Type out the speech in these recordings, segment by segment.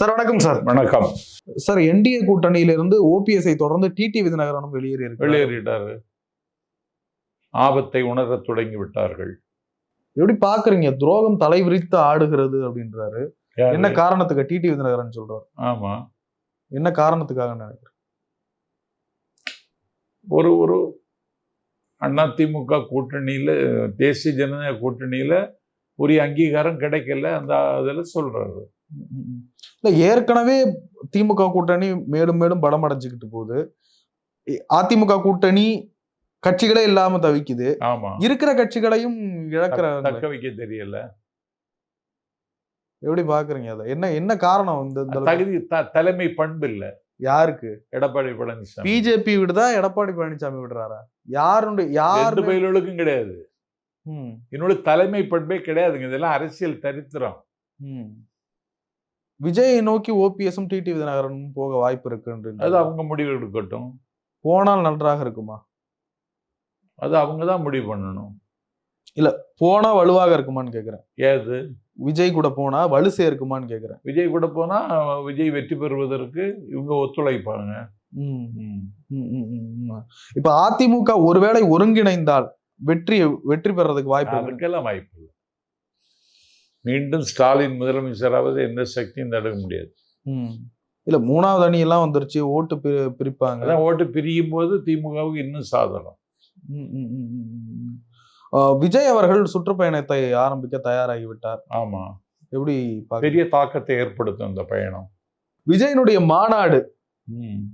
Sir வணக்கம் sir. வணக்கம். Sir NDA கூட்டணியிலிருந்து ஓபிஎஸ்ஐ தொடர்ந்து டிடி விதிநகரனும் வெளியேறி வெளியேறிட்டாரு. ஆபத்தை உணரத் தொடங்கி விட்டார்கள் எப்படி பாக்குறீங்க துரோகம் தலைவிரித்து ஆடுகிறது அப்படின்றாரு? என்ன காரணத்துக்கு டிடி விதிநகரன் சொல்றாரு? ஆமா. என்ன காரணத்துக்காக நினைக்கிறேன் ஒரு ஒரு அதிமுக கூட்டணியில தேசிய ஜனநாயக கூட்டணியில உரிய அங்கீகாரம் கிடைக்கல. அந்த அதுல சொல்றாரு. இல்ல ஏற்கனவே திமுக கூட்டணி மேலும் மேலும் பலம் அடைஞ்சுக்கிட்டு போகுது. அதிமுக கூட்டணி கட்சிகளே இல்லாம தவிக்குது. இருக்கிற கட்சிகளையும் இழக்கிற தக்க வைக்க தெரியல. எப்படி பாக்குறீங்க அதை? என்ன என்ன காரணம் இந்த? தகுதி தலைமை பண்பு இல்ல. யாருக்கு? எடப்பாடி பழனிசாமி. பிஜேபி விடுதா எடப்பாடி பழனிசாமி விடுறாரா? யாருடைய யாரு பயில்களுக்கும் கிடையாது. என்னோட தலைமை பண்பே கிடையாதுங்க. இதெல்லாம் அரசியல் தரித்திரம். விஜயை நோக்கி ஓபிஎஸும் டிடி விதிநகரனும் போக வாய்ப்பு இருக்கு அது அவங்க முடிவு எடுக்கட்டும். போனால் நன்றாக இருக்குமா? அது அவங்க தான் முடிவு பண்ணணும். போனா வலுவாக இருக்குமான்னு கேக்குறேன். ஏது? விஜய் கூட போனா வலு சேர்க்குமான்னு கேக்குறேன். விஜய் கூட போனா விஜய் வெற்றி பெறுவதற்கு இவங்க ஒத்துழைப்பாங்க. இப்ப அதிமுக ஒருவேளை ஒருங்கிணைந்தால் வெற்றி வெற்றி பெறதுக்கு வாய்ப்பு அதுக்கெல்லாம் வாய்ப்பு இல்லை. மீண்டும் ஸ்டாலின் முதலமைச்சராவது எந்த சக்தியும் தடுக்க முடியாது. ம். இல்ல மூணாவது அணி எல்லாம் வந்துருச்சு ஓட்டு பி- பிரிப்பாங்க. அதான் ஓட்டு பிரியும் போது திமுகவுக்கு இன்னும் சாதனம். விஜய் அவர்கள் சுற்றுப்பயணத்தை ஆரம்பிக்க தயாராகி விட்டார் ஆமா. எப்படி பெரிய தாக்கத்தை ஏற்படுத்தும் இந்த பயணம். விஜயனுடைய மாநாடு.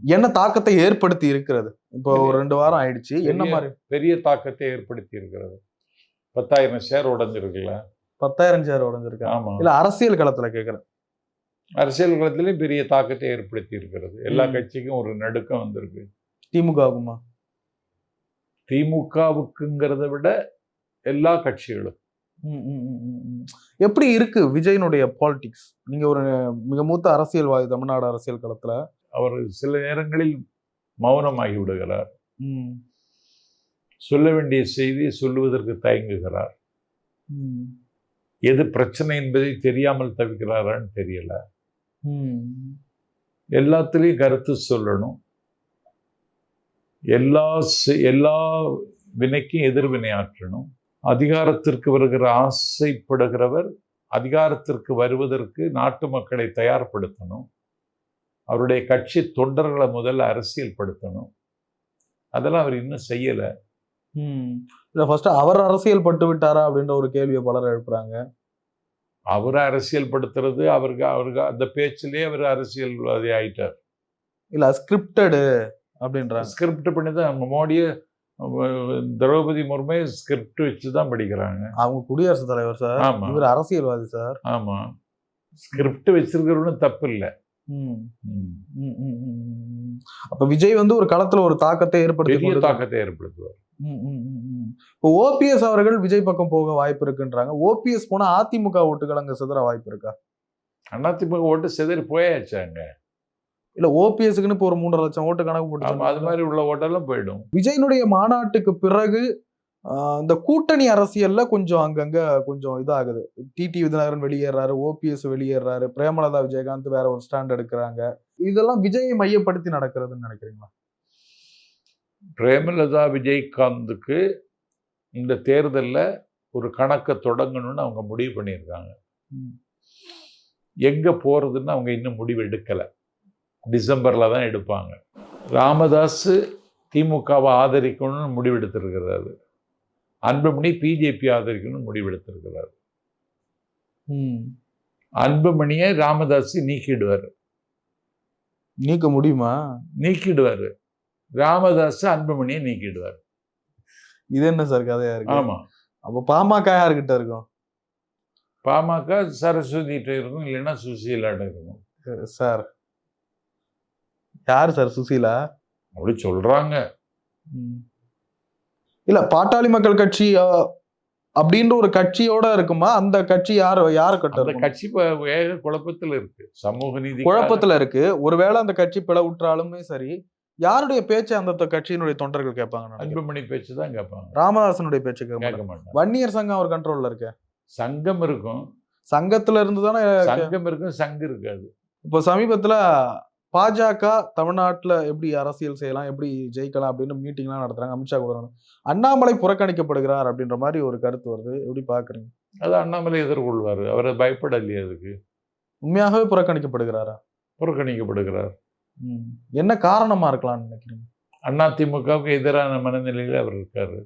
என்ன தாக்கத்தை ஏற்படுத்தி இருக்கிறது? இப்போ ஒரு ரெண்டு வாரம் ஆயிடுச்சு என்ன மாதிரி? பெரிய தாக்கத்தை ஏற்படுத்தி இருக்கிறது. பத்தாயிரம் ஷேர் உடஞ்சிருக்குல்ல. பத்தாயிரம் சேர் உடஞ்சிருக்கா? ஆமா. இல்ல அரசியல் களத்துல கேக்குறேன். அரசியல் களத்திலையும் பெரிய தாக்கத்தை ஏற்படுத்தி இருக்கிறது. எல்லா. கட்சிக்கும் ஒரு நடுக்கம் வந்திருக்கு. திமுகவுக்குமா? திமுகவுக்குங்கிறத விட எல்லா கட்சிகளும். எப்படி இருக்கு விஜயனுடைய பாலிடிக்ஸ் நீங்க ஒரு மிக மூத்த அரசியல்வாதி தமிழ்நாடு அரசியல் களத்துல. அவர் சில நேரங்களில் மௌனமாகி விடுகிறார். சொல்ல வேண்டிய செய்தியை சொல்லுவதற்கு தயங்குகிறார். எது பிரச்சனை என்பதை தெரியாமல் தவிக்கிறாரான்னு தெரியல. எல்லாத்துலேயும் கருத்து சொல்லணும். எல்லா எல்லா வினைக்கும் எதிர்வினை ஆற்றணும். அதிகாரத்திற்கு வருகிற ஆசைப்படுகிறவர் அதிகாரத்திற்கு வருவதற்கு நாட்டு மக்களை தயார்படுத்தணும். அவருடைய கட்சி தொண்டர்களை முதல்ல அரசியல்படுத்தணும். அதெல்லாம் அவர் இன்னும் செய்யல. இல்ல ஃபர்ஸ்ட் அவர் அரசியல் பட்டு விட்டாரா அப்படின்ற ஒரு கேள்வியை பலர் எழுப்புறாங்க. அவரை அரசியல்படுத்துறது அவருக்கு அவருக்கு அந்த பேச்சிலே அவர் அரசியல்வாதி ஆயிட்டார். இல்ல ஸ்கிரிப்டடு அப்படின்றாங்க. ஸ்கிரிப்ட் பண்ணி தான் அவங்க மோடியை திரௌபதி முர்மே ஸ்கிரிப்ட் வச்சு தான் படிக்கிறாங்க. அவங்க குடியரசுத் தலைவர் சார் ஆமா. இவர் அரசியல்வாதி சார். ஆமா. ஸ்கிரிப்ட் வச்சிருக்கிறவனும் தப்பு இல்லை ம், ம், ம், ம், ம். அப்ப விஜய் வந்து ஒரு களத்துல ஒரு தாக்கத்தை ஏற்படுத்தி தாக்கத்தை ஏற்படுத்துவார். இப்போ ஓபிஎஸ் அவர்கள் விஜய் பக்கம் போக வாய்ப்பு இருக்குன்றாங்க. ஓபிஎஸ் போனா அதிமுக ஓட்டுகள் அங்க சிதற வாய்ப்பு இருக்கா? அதிமுக ஓட்டு சிதறி போயாச்சாங்க இல்ல ஓபிஎஸ்க்குன்னு இப்போ ஒரு மூன்றரை லட்சம் ஓட்டு கணக்கு ஆமா அது போட்டு மாதிரி உள்ள ஓட்டெல்லாம் போயிடும். விஜயனுடைய மாநாட்டுக்கு பிறகு இந்த கூட்டணி அரசியல்ல கொஞ்சம் அங்கங்க கொஞ்சம் இதாகுது. டிடி விதிநகரன் வெளியேறாரு ஓபிஎஸ் வெளியேறாரு பிரேமலதா விஜயகாந்த் வேற ஒரு ஸ்டாண்ட் எடுக்கிறாங்க. இதெல்லாம் விஜயை மையப்படுத்தி நடக்கிறதுன்னு நினைக்கிறீங்களா? பிரேமலதா விஜயகாந்துக்கு இந்த தேர்தல்ல ஒரு கணக்கை தொடங்கணும்னு அவங்க முடிவு பண்ணியிருக்காங்க. எங்க போறதுன்னு அவங்க இன்னும் முடிவு எடுக்கல. டிசம்பர்ல தான் எடுப்பாங்க. ராமதாஸ் திமுகவை ஆதரிக்கணும்னு முடிவெடுத்திருக்கிறாரு அன்புமணி பிஜேபி ஆதரிக்கணும்னு முடிவெடுத்திருக்கிறாரு ம். அன்புமணியை ராமதாஸ் நீக்கிடுவார். நீக்க முடியுமா? நீக்கிடுவார். ராமதாஸ் அன்புமணியை நீக்கிடுவார். இது என்ன சார் கதையா இருக்கு? ஆமா. அப்ப பாமக யாருக்கிட்ட இருக்கும்? பாமக சரஸ்வதிட்ட இருக்கும் இல்லைன்னா சுசீலாட்ட இருக்கும். சார் யார் சார் சுசீலா? அப்படி சொல்றாங்க. இல்ல பாட்டாளி மக்கள் கட்சி அப்படின்ற ஒரு கட்சியோட இருக்குமா? அந்த கட்சி யார் யாரு கிட்ட? கட்சி வேக குழப்பத்துல இருக்கு. சமூக நீதி குழப்பத்துல இருக்கு. ஒருவேளை அந்த கட்சி பிளவுற்றாலுமே சரி யாருடைய பேச்சு அந்த கட்சியினுடைய தொண்டர்கள் கேட்பாங்க. அன்புமணி பேச்சு தான் கேட்பாங்க. ராமதாசனுடைய பேச்சு கேட்க மாட்டாங்க. வன்னியர் சங்கம் அவர் கண்ட்ரோல்ல இருக்கு. சங்கம் இருக்கும். சங்கத்துல இருந்து தானே சங்கம் இருக்கும் சங்கு இருக்காது. இப்போ சமீபத்துல பாஜக தமிழ்நாட்டுல எப்படி அரசியல் செய்யலாம் எப்படி ஜெயிக்கலாம் அப்படின்னு மீட்டிங்லாம் நடத்துறாங்க அமித்ஷா கூட அண்ணாமலை புறக்கணிக்கப்படுகிறார் அப்படின்ற மாதிரி ஒரு கருத்து வருது. எப்படி பாக்குறீங்க? அது அண்ணாமலை எதிர்கொள்வார். அவரை பயப்படலையே அதுக்கு. உண்மையாகவே புறக்கணிக்கப்படுகிறாரா? புறக்கணிக்கப்படுகிறார். என்ன காரணமா இருக்கலாம்னு நினைக்கிறீங்க? அதிமுகவுக்கு எதிரான மனநிலையில் அவர் இருக்காரு.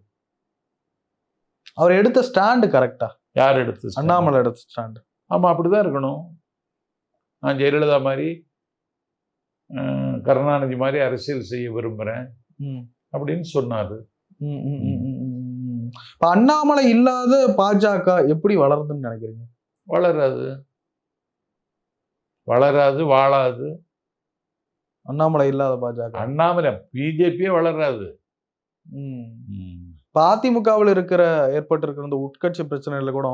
அவர் எடுத்த ஸ்டாண்டு கரெக்டா? யார் எடுத்து அண்ணாமலை எடுத்த ஸ்டாண்டு. ஆமா அப்படிதான் இருக்கணும். நான் ஜெயலலிதா மாதிரி கருணாநிதி மாதிரி அரசியல் செய்ய விரும்புறேன். ம். அப்படின்னு சொன்னாரு. இப்ப அண்ணாமலை இல்லாத பாஜக எப்படி வளருதுன்னு நினைக்கிறீங்க? வளராது. வளராது வாழாது. அண்ணாமலை இல்லாத பாஜக. அண்ணாமலை பிஜேபியே வளராது அதிமுகவில் இருக்கிற ஏற்பட்டிருக்கிற இந்த உட்கட்சி பிரச்சனையில கூட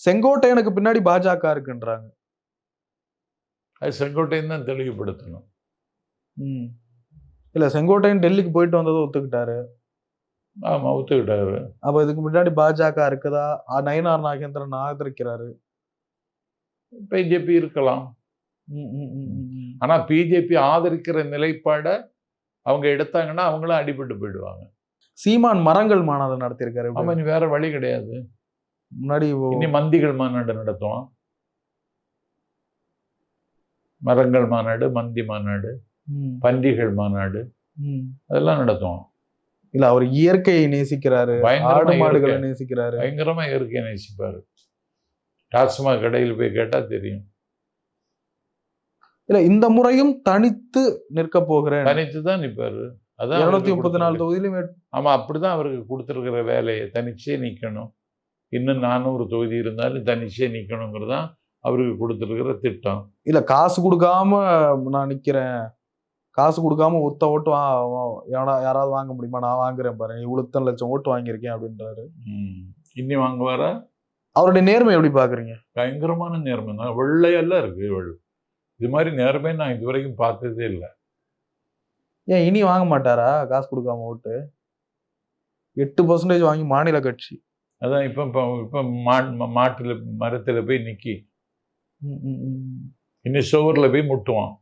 செங்கோட்டையனுக்கு பின்னாடி பாஜக இருக்குன்றாங்க. அது செங்கோட்டையன் தான் தெளிவுபடுத்தணும். இல்ல செங்கோட்டையன் டெல்லிக்கு போயிட்டு வந்ததை ஒத்துக்கிட்டாரு. ஆமா ஒத்துக்கிட்டாரு. அப்ப இதுக்கு முன்னாடி பாஜக இருக்குதா? நயினார் நாகேந்திரன் ஆதரிக்கிறாரு. பிஜேபி இருக்கலாம். ஆனா பிஜேபி ஆதரிக்கிற நிலைப்பாட அவங்க எடுத்தாங்கன்னா அவங்களும் அடிபட்டு போயிடுவாங்க. சீமான் மரங்கள் மாநாடு நடத்தியிருக்காரு? ஆமா இனி வேற வழி கிடையாது. முன்னாடி இனி மந்திகள் மாநாடு நடத்துவோம். மரங்கள் மாநாடு மந்தி மாநாடு பன்றிகள் மாநாடு. அதெல்லாம் நடத்துவோம். இல்ல அவர் இயற்கையை நேசிக்கிறாரு ஆடு மாடுகளை. நேசிக்கிறாரு. பயங்கரமா இயற்கையை நேசிப்பாரு. டாஸ்மாக் கடையில் போய் கேட்டா தெரியும். இல்ல இந்த முறையும் தனித்து நிற்க போகிறேன். தனித்து தான் நிப்பாரு அதான் இருநூத்தி முப்பத்தி நாலு தொகுதியிலும் ஆமா அப்படிதான் அவருக்கு கொடுத்துருக்கிற வேலையை தனிச்சே நிக்கணும். இன்னும் நானூறு தொகுதி இருந்தாலும் தனிச்சே நிக்கணுங்கிறதான் அவருக்கு கொடுத்துருக்கிற திட்டம். இல்ல காசு கொடுக்காம நான் நிக்கிறேன். காசு கொடுக்காம ஒத்த ஓட்டு யாராவது வாங்க முடியுமா? நான் வாங்குறேன் பாரு. இவ்வளவு இத்தனை லட்சம் ஓட்டு வாங்கியிருக்கேன் அப்படின்றாரு. இன்னி வாங்குவாரா? அவருடைய நேர்மை எப்படி பாக்குறீங்க? பயங்கரமான நேர்மை தான். வெள்ளையெல்லாம் இருக்கு இது மாதிரி நேர்மை நான் இது வரைக்கும் பார்த்ததே இல்லை. ஏன் இனி வாங்க மாட்டாரா? காசு கொடுக்காம ஓட்டு. எட்டு பர்சன்டேஜ் வாங்கி மாநில கட்சி. அதான் இப்போ இப்போ இப்போ மா மாட்டில் மரத்தில் போய் ம். இன்னும் சுவரில் போய் முட்டுவான்.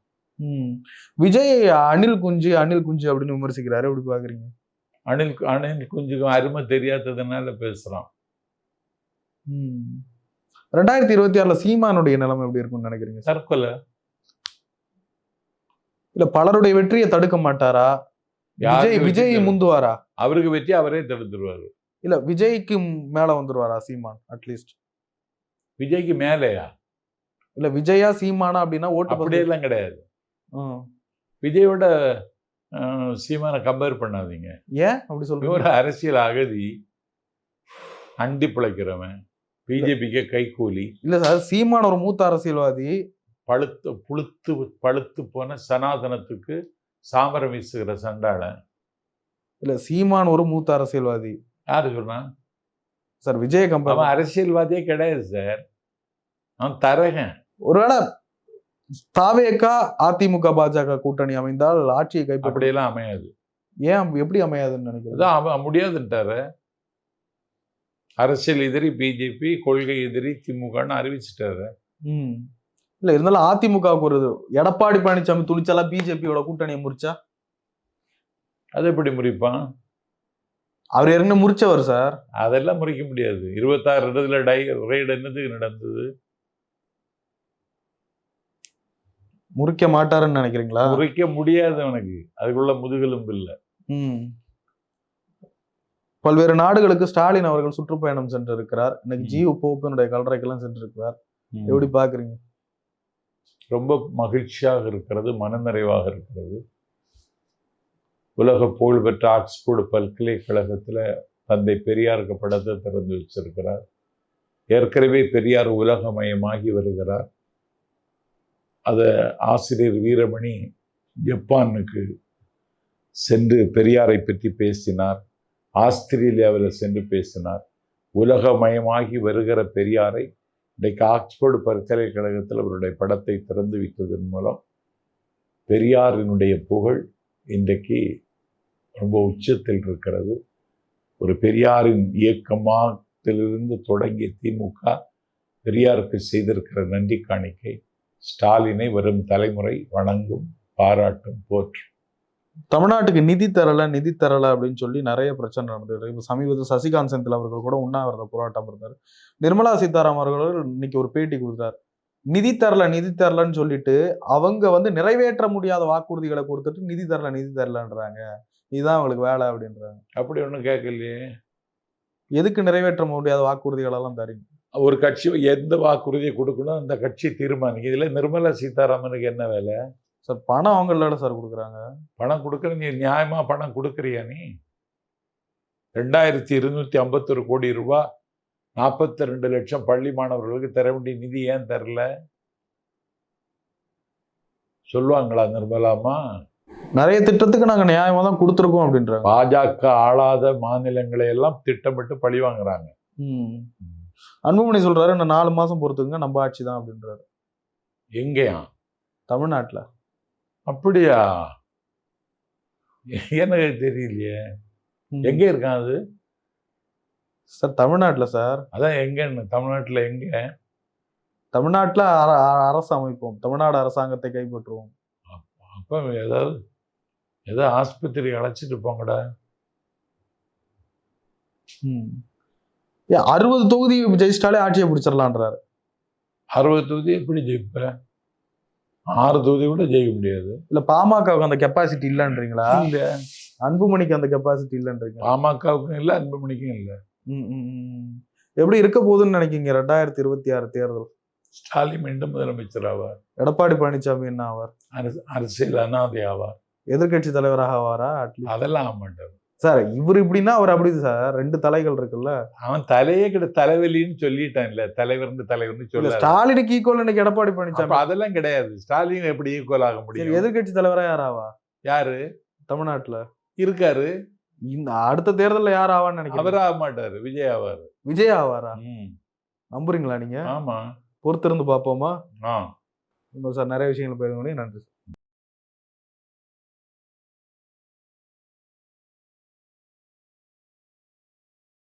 விஜய் அனில் குஞ்சு அனில் குஞ்சு அப்படின்னு விமர்சிக்கிறாரு. எப்படி பாக்குறீங்க? அணில் அணில் கொஞ்சம் அருமை தெரியாததுனால பேசுகிறான். ரெண்டாயிரத்தி இருபத்தி ஆறுல சீமானுடைய நிலைமை எப்படி இருக்கும்னு நினைக்கிறீங்க? தற்கொலை. இல்ல பலருடைய வெற்றியை தடுக்க மாட்டாரா? விஜய் விஜய்? முந்துவாரா? அவருக்கு வெற்றி அவரே தடுத்துருவாரு இல்ல விஜய்க்கு மேல வந்துருவாரா சீமான் அட்லீஸ்ட் விஜய்க்கு மேலேயா? இல்ல விஜயா சீமானா அப்படின்னா ஓட்டு அப்படியெல்லாம் கிடையாது. விஜயோட சீமானை கம்பேர் பண்ணாதீங்க. ஏன் அப்படி சொல்றீங்க? ஒரு அரசியல் அகதி. அண்டி பிழைக்கிறவன் பிஜேபிக்கு கைக்கூலி இல்ல சார் சீமான் ஒரு மூத்த அரசியல்வாதி. பழுத்து புழுத்து பழுத்து போன சனாதனத்துக்கு சாமரம் வீசுகிற சண்டாளன். இல்ல சீமான் ஒரு மூத்த அரசியல்வாதி. யாரு சொன்னா சார் விஜய கம்பேர் அவன் அரசியல்வாதியே கிடையாது சார். அவன் தரகன். ஒருவேளை தாவேக்கா அதிமுக பாஜக கூட்டணி அமைந்தால் ஆட்சியை கைப்பற்ற அப்படியெல்லாம் அமையாது. ஏன் எப்படி அமையாதுன்னு நினைக்கிறேன் அதான் அவன் முடியாதுன்ட்டாரு. அரசியல் எதிரி பிஜேபி கொள்கை எதிரி திமுகன்னு அறிவிச்சிட்டாரு. ம். இல்ல இருந்தாலும் அதிமுகவுக்கு ஒரு எடப்பாடி பழனிசாமி துணிச்சலா பிஜேபியோட கூட்டணியை முறிச்சா? அது எப்படி முறிப்பான்? அவர் ஏற்கனவே முறிச்சவர் சார். அதெல்லாம் முறிக்க முடியாது. இருபத்தாறு இடத்துல டை ரைடு என்னதுக்கு நடந்தது? முறிக்க மாட்டாருன்னு நினைக்கிறீங்களா? முறிக்க முடியாது அவனுக்கு. அதுக்குள்ள முதுகெலும்பு இல்லை. பல்வேறு நாடுகளுக்கு ஸ்டாலின் அவர்கள் சுற்றுப்பயணம் சென்று இருக்கிறார் இன்னைக்கு. ஜீவ் போப்பினுடைய கல்லறைக்கெல்லாம் சென்று இருக்கிறார் எப்படி பாக்குறீங்க? ரொம்ப மகிழ்ச்சியாக இருக்கிறது மனநிறைவாக இருக்கிறது. உலக புகழ்பெற்ற ஆக்ஸ்போர்டு பல்கலைக்கழகத்தில் தந்தை பெரியாருக்கு படத்தை திறந்து வச்சிருக்கிறார். ஏற்கனவே பெரியார் உலகமயமாகி வருகிறார். அதை ஆசிரியர் வீரமணி ஜப்பானுக்கு சென்று பெரியாரை பற்றி பேசினார். ஆஸ்திரேலியாவில் சென்று பேசினார். உலகமயமாகி வருகிற பெரியாரை இன்றைக்கு ஆக்ஸ்போர்டு பல்கலைக்கழகத்தில் அவருடைய படத்தை திறந்து வைத்ததன் மூலம் பெரியாரினுடைய புகழ் இன்றைக்கு ரொம்ப உச்சத்தில் இருக்கிறது. ஒரு பெரியாரின் இயக்கமாகத்திலிருந்து தொடங்கிய திமுக பெரியாருக்கு செய்திருக்கிற நன்றி காணிக்கை. ஸ்டாலினை வரும் தலைமுறை வணங்கும் பாராட்டும் போற்றும். தமிழ்நாட்டுக்கு நிதி தரல நிதி தரல அப்படின்னு சொல்லி நிறைய பிரச்சனை நடந்தது இப்போ சமீபத்தில் சசிகாந்த் செந்தில் அவர்கள் கூட உண்ணாவிரத போராட்டம் இருந்தார். நிர்மலா சீதாராமன் அவர்கள் இன்னைக்கு ஒரு பேட்டி கொடுத்தார் நிதி தரல நிதி தரலன்னு சொல்லிட்டு அவங்க வந்து நிறைவேற்ற முடியாத வாக்குறுதிகளை கொடுத்துட்டு நிதி தரல நிதி தரலன்றாங்க. இதுதான் அவங்களுக்கு வேலை அப்படின்றாங்க. அப்படி ஒன்றும் கேட்கலையே. எதுக்கு நிறைவேற்ற முடியாத வாக்குறுதிகள் எல்லாம் தரீங்க? ஒரு கட்சி எந்த வாக்குறுதியை கொடுக்கணும்? அந்த கட்சி தீர்மானிக்கும். இதுல நிர்மலா சீதாராமனுக்கு என்ன வேலை? சார் பணம் அவங்கள சார் கொடுக்குறாங்க. பணம் கொடுக்குற நீ நியாயமா பணம் கொடுக்குறியா நீ? ரெண்டாயிரத்தி இருநூத்தி ஐம்பத்தொரு கோடி ரூபாய் நாற்பத்தி ரெண்டு லட்சம் பள்ளி மாணவர்களுக்கு தர வேண்டிய நிதி ஏன் தரல? சொல்லுவாங்களா நிர்மலாமா? நிறைய திட்டத்துக்கு நாங்க நியாயமா தான் கொடுத்துருக்கோம் அப்படின்றாங்க. பாஜக ஆளாத மாநிலங்களை எல்லாம் திட்டமிட்டு பழி வாங்குறாங்க. ம். அன்புமணி சொல்றாரு இன்னும் நாலு மாசம் பொறுத்துங்க நம்ம ஆட்சி தான் அப்படின்றாரு. எங்கேயா? தமிழ்நாட்டுல. அப்படியா? எனக்கு தெரியலையே. எங்க இருக்கான் அது? சார் தமிழ்நாட்டுல சார். அதான் எங்கன்னு தமிழ்நாட்டுல எங்க? தமிழ்நாட்டுல அரசு அமைப்போம். தமிழ்நாடு அரசாங்கத்தை கைப்பற்றுவோம். அப்ப ஏதாவது ஏதோ ஆஸ்பத்திரி அழைச்சிட்டு போங்கடா. அறுபது தொகுதி ஜெயிச்சிட்டாலே ஆட்சியை பிடிச்சிடலான்றாரு. அறுபது தொகுதி எப்படி ஜெயிப்ப ஆறு தொகுதி கூட ஜெயிக்க முடியாது. இல்ல பாமகவுக்கு அந்த கெப்பாசிட்டி இல்லைன்றீங்களா? இல்ல அன்புமணிக்கு அந்த கெப்பாசிட்டி இல்லைன்றீங்க பாமகவுக்கும் இல்ல அன்புமணிக்கும் இல்ல. எப்படி இருக்க போகுதுன்னு நினைக்கிங்க ரெண்டாயிரத்தி இருபத்தி ஆறு தேர்தல். ஸ்டாலின் மீண்டும் முதலமைச்சர் ஆவார். எடப்பாடி பழனிசாமி என்ன ஆவார்? அரசு அரசியல் அனாதை ஆவார். எதிர்க்கட்சி தலைவராக ஆவாரா? அதெல்லாம் ஆக மாட்டார் சார் இவர் இப்படின்னா அவர் அப்படி சார் ரெண்டு தலைகள் இருக்குல்ல. அவன் தலையே கிட்ட தலைவலின்னு சொல்லிட்டான் இல்ல தலைவர்னு தலைவர்னு சொல்ல ஸ்டாலினுக்கு ஈக்குவல் இன்னைக்கு எடப்பாடி பழனிசாமி. அதெல்லாம் கிடையாது. ஸ்டாலின் எப்படி ஈக்குவல் ஆக முடியும்? எதிர்க்கட்சி தலைவரா யார் ஆவா யாரு? தமிழ்நாட்டுல. இருக்காரு. இந்த அடுத்த தேர்தல்ல யார் ஆவான்னு நினைக்கிறீங்க? அவர் ஆக மாட்டாரு விஜய் ஆவாரு. விஜய் ஆவாரா. நம்புறீங்களா நீங்க? ஆமா. பொறுத்திருந்து பார்ப்போமா? ஆ. சார் நிறைய விஷயங்கள் பேருங்க நன்றி